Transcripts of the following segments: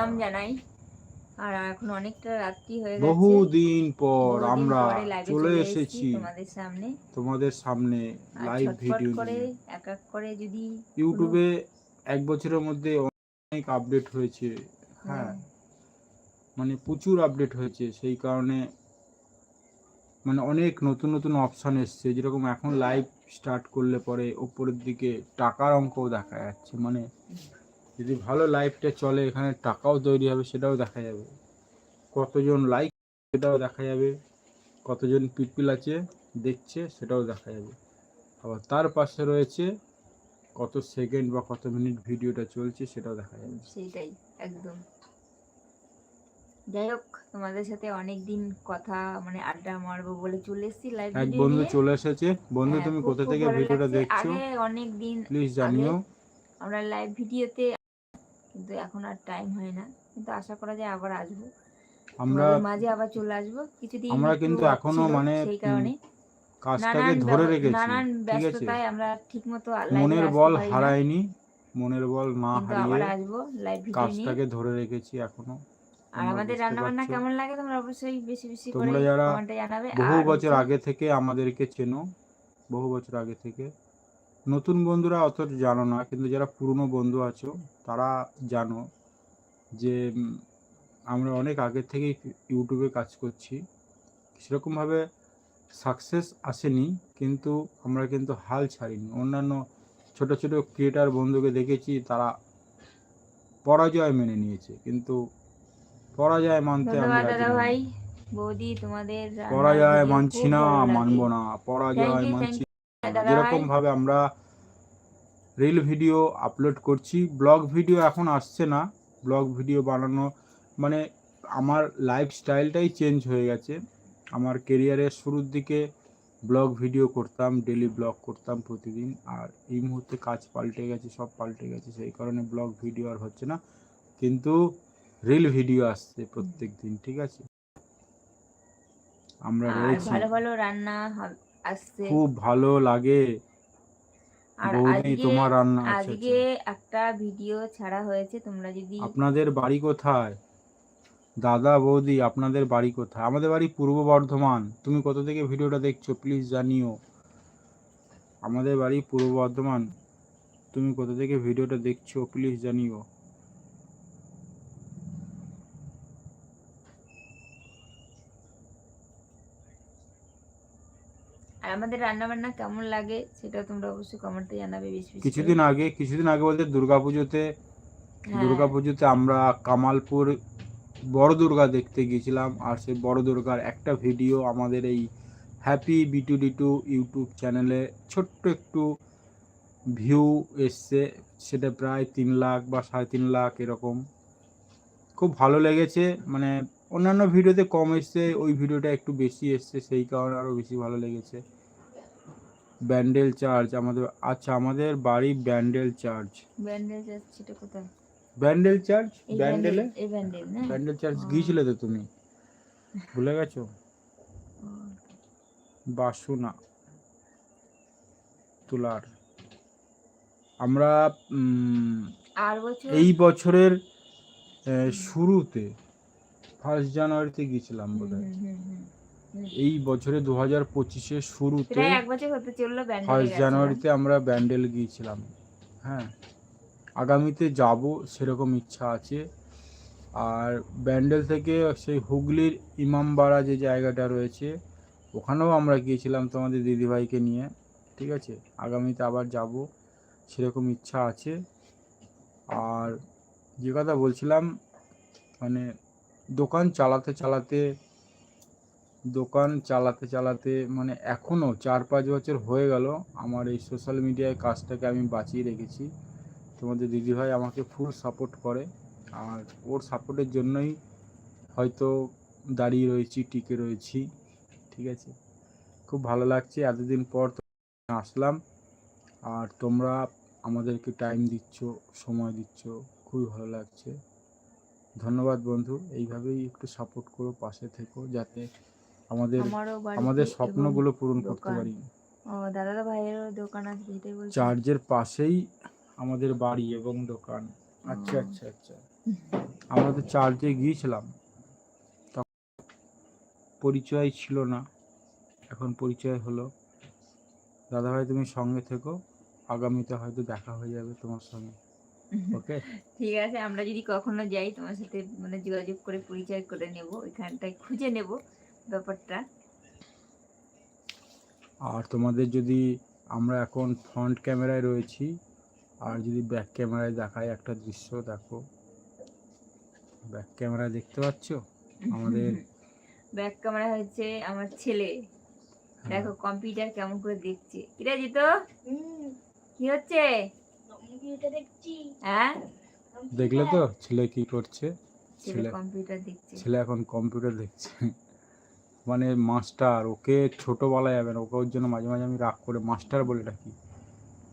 প্রণাম জানাই। আর এখন অনেকটা রাত্রি হয়ে গেছে। বহুদিন পর আমরা চলে এসেছি তোমাদের সামনে। তোমাদের সামনে লাইভ ভিডিও করে এক এক করে যদি ইউটিউবে এক বছরের মধ্যে অনেক আপডেট হয়েছে। হ্যাঁ হ্যাঁ মানে প্রচুর আপডেট হয়েছে। সেই কারণে মানে অনেক নতুন নতুন অপশান এসছে। যেরকম এখন লাইভ স্টার্ট করলে পরে ওপরের দিকে টাকার অঙ্কও দেখা যাচ্ছে। মানে যদি ভালো লাইভটা চলে এখানে টাকাও তৈরি হবে সেটাও দেখা যাবে। কতজন লাইক সেটাও দেখা যাবে। কতজন পিপিল আছে দেখছে সেটাও দেখা যাবে। আবার তার পাশে রয়েছে কত সেকেন্ড বা কত মিনিট ভিডিওটা চলছে সেটাও দেখা যাবে। সেইটাই একদম। যাই হোক তোমাদের সাথে অনেক দিন কথা মানে আড্ডা মারবো বলে চলে এসেছি লাইভ এক বন্ধু চলে এসেছে। বন্ধু হ্যাঁ, তুমি কোথা থেকে ভিডিওটা দেখছ? আগে অনেক দিন প্লিজ জানিও। আমরা লাইভ ভিডিওতে কিন্তু এখন আর টাইম হয় না। কিন্তু আশা করা যায় আবার আসব। আমরা মাঝে আবার চলে আসব। কিছুদিন আমরা কিন্তু এখনও মানে সেই কারণে। কাজটাকে ধরে রেখেছি নানান ব্যস্ততায় আমরা ঠিক মতো মনের বল হারায়নি মনের বল না হারিয়ে আসব কাজটাকে ধরে রেখেছি এখনও। আর আমাদের বুঝতে রান্না বান্না কেমন লাগে? তোমরা অবশ্যই বেশি বেশি করে কমেন্টে জানাবে। বহু বছর আগে থেকে আমাদেরকে চেনো বহু বছর আগে থেকে। নতুন বন্ধুরা অত জানো না কিন্তু যারা পুরনো বন্ধু আছো তারা জানো যে আমরা অনেক আগে থেকেই ইউটিউবে কাজ করছি। সেরকমভাবে সাকসেস আসেনি কিন্তু আমরা কিন্তু হাল ছাড়িনি। অন্যান্য ছোট ছোট ক্রিয়েটার বন্ধুকে দেখেছি তারা পরাজয় মেনে নিয়েছে কিন্তু পরাজয় মানতে পরাজয় মানছি না মানবো না পরাজয় মানছি যেরকম ভাবে আমরা রিল ভিডিও আপলোড করছি ব্লগ ভিডিও এখন আসছে না। ব্লগ ভিডিও বানানো মানে আমার লাইফ স্টাইলটাই চেঞ্জ হয়ে গেছে। আমার কেরিয়ারের শুরুর দিকে ব্লগ ভিডিও করতাম ডেলি ব্লগ করতাম প্রতিদিন আর এই মুহূর্তে কাজ পাল্টে গেছে সব পাল্টে গেছে সেই কারণে ব্লগ ভিডিও আর হচ্ছে না। কিন্তু রিল ভিডিও আসছে প্রত্যেক দিন ঠিক আছে? আমরা ভালো ভালো রান্না আসছে। খুব ভালো লাগে। আর বৌদি আজকে তোমার রান্না আচ্ছা, আজকে একটা ভিডিও ছাড়া হয়েছে তোমরা যদি আপনাদের বাড়ি কোথায়? দাদা বৌদি আপনাদের বাড়ি কোথায়? আমাদের বাড়ি পূর্ব বর্ধমান। তুমি কত থেকে ভিডিওটা দেখছ প্লিজ জানিও। আমাদের বাড়ি পূর্ব বর্ধমান। তুমি কোথা থেকে ভিডিওটা দেখছ প্লিজ জানিও। আর আমাদের রান্না বান্না কেমন লাগে সেটা তোমরা অবশ্যই কমেন্টে জানাবে বেশি বেশি কিছুদিন আগে কিছুদিন আগে বলতে দুর্গাপুজোতে হ্যাঁ। দুর্গাপুজোতে আমরা কামালপুর বড় দুর্গা দেখতে গিয়েছিলাম আর সেই বড় দুর্গার একটা ভিডিও আমাদের এই হ্যাপি বিটু ডিটু ইউটিউব চ্যানেলে ছোট্ট একটু ভিউ এসছে সেটা প্রায় তিন লাখ বা সাড়ে তিন লাখ এরকম খুব ভালো লেগেছে মানে অন্যান্য ভিডিওতে কম এসছে ওই ভিডিওটা একটু বেশি এসছে সেই কারণে আরও বেশি ভালো লেগেছে। ব্যান্ডেল চার্জ আমাদের আচ্ছা আমাদের বাড়ি ব্যান্ডেল চার্জ। ব্যান্ডেল সেটা কোথায়? ব্যান্ডেল চার্জ? ব্যান্ডেলে? ব্যান্ডেল এই ব্যান্ডেল না? ব্যান্ডেল চার্জ গিয়েছিলে তো তুমি? ভুলে গেছো? বাসুনা তুলার। আমরা আর বছর এই বছরের শুরুতে ফার্স্ট জানুয়ারিতে গিয়েছিলাম বোধহয়। হুম। এই বছরে দু হাজার পঁচিশে শুরুতে ফার্স্ট জানুয়ারিতে আমরা ব্যান্ডেল গিয়েছিলাম। হ্যাঁ আগামীতে যাব সেরকম ইচ্ছা আছে। আর ব্যান্ডেল থেকে সেই হুগলির ইমামবাড়া যে জায়গাটা রয়েছে ওখানেও আমরা গিয়েছিলাম তোমাদের দিদিভাইকে নিয়ে ঠিক আছে? আগামীতে আবার যাব সেরকম ইচ্ছা আছে। আর যে কথা বলছিলাম মানে দোকান চালাতে চালাতে, দোকান চালাতে চালাতে মানে এখনও চার পাঁচ বছর হয়ে গেল আমার এই সোশ্যাল মিডিয়ায় কাজটাকে আমি বাঁচিয়ে রেখেছি। তোমাদের দিদিভাই আমাকে ফুল সাপোর্ট করে। আর ওর সাপোর্টের জন্যই হয়তো দাঁড়িয়ে রয়েছি, টিকে রয়েছি, ঠিক আছে? খুব ভালো লাগছে, এতদিন পর আসলাম। আর তোমরা আমাদেরকে টাইম দিচ্ছ, সময় দিচ্ছ, খুবই ভালো লাগছে। ধন্যবাদ বন্ধু এইভাবেই একটু সাপোর্ট করো পাশে থেকো যাতে আমাদের আমাদের স্বপ্নগুলো পূরণ করতে পারি। দাদা ভাইয়েরও দোকান আছে সেটাই বলছি। চার্জের পাশেই আমাদের বাড়ি এবং দোকান। আচ্ছা আচ্ছা আচ্ছা। আমরা তো চার্চে গিয়েছিলাম। পরিচয় ছিল না। এখন পরিচয় হলো। দাদাভাই তুমি সঙ্গে থেকো। আগামীতে হয়তো দেখা হয়ে যাবে তোমার সঙ্গে। ওকে? ঠিক আছে আমরা যদি কখনো যাই তোমার সাথে মানে যোগাযোগ করে পরিচয় করে নেব ওইখানটায় খুঁজে নেব ব্যাপারটা। আর তোমাদের যদি আমরা এখন ফ্রন্ট ক্যামেরায় রয়েছি আর যদি ব্যাক ক্যামেরায় দেখায় একটা দৃশ্য দেখো। ব্যাক ক্যামেরায় দেখতে পাচ্ছ? আমাদের ব্যাক ক্যামেরা হচ্ছে আমার ছেলে। হ্যাঁ, দেখো কম্পিউটার কেমন করে দেখছে। কিরে জিত? কি হচ্ছে? হ্যাঁ? দেখলে তো? ছেলে কি করছে? ছেলে ছেলে কম্পিউটার দেখছে। ছেলে এখন কম্পিউটার দেখছে। মানে মাস্টার ওকে ছোট বলা যাবে না ওকে ওর জন্য মাঝে মাঝে আমি রাগ করে। মাস্টার বলে ডাকি।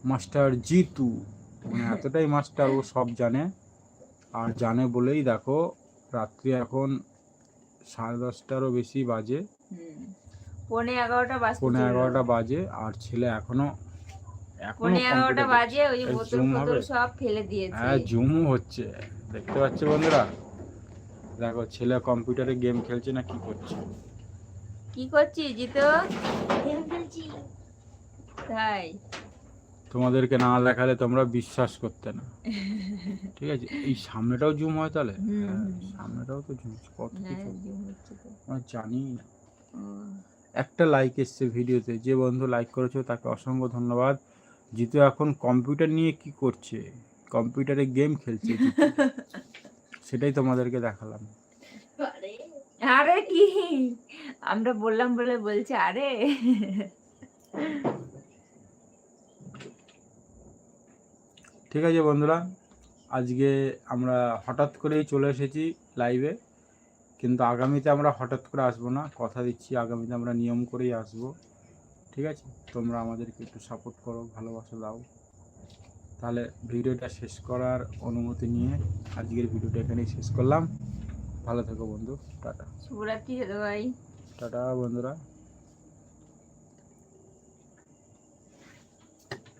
মাস্টার জিতু। মানে এতটাই মাস্টার ও সব জানে। আর জানে বলেই দেখো রাত্রি এখন সাড়ে দশটারও বেশি বাজে। হুম। পৌনে এগারোটা বাজতে পনেরো এগারোটা বাজে। আর ছেলে এখনও পৌনে এগারোটা বাজে ওই বোতল ফোতল সব ফেলে দিয়েছে। হ্যাঁ জুমও হচ্ছে। দেখতে পাচ্ছ বন্ধুরা? দেখো ছেলে কম্পিউটারে গেম খেলছে না কি করছে? কি করছিস জিত? গেম খেলছি। তাই। তোমাদেরকে না দেখালে তোমরা বিশ্বাস করতে না। ঠিক আছে? এই সামনেটাও জুম হয় তাহলে? হ্যাঁ। সামনেটাও তো জুম কত হ্যাঁ কিছু। আমরা জানি না। একটা লাইক এসছে ভিডিওতে। যে বন্ধু লাইক করেছ তাকে অসংখ্য ধন্যবাদ। জিতু এখন কম্পিউটার নিয়ে কি করছে? কম্পিউটারে গেম খেলছে সেটাই তোমাদেরকে দেখালাম। আরে আরে কি? আমরা বললাম বলে বলছে আরে। ঠিক আছে বন্ধুরা আজকে আমরা হঠাৎ করেই চলে এসেছি লাইভে কিন্তু আগামীতে আমরা হঠাৎ করে আসব না। কথা দিচ্ছি আগামীতে আমরা নিয়ম করেই আসব। ঠিক আছে? তোমরা আমাদেরকে একটু সাপোর্ট করো ভালোবাসা দাও। তাহলে ভিডিওটা শেষ করার অনুমতি নিয়ে আজকের ভিডিওটা এখানেই শেষ করলাম। ভালো থেকো বন্ধু টাটা। শুভরাত্রি দাদা ভাই টাটা বন্ধুরা।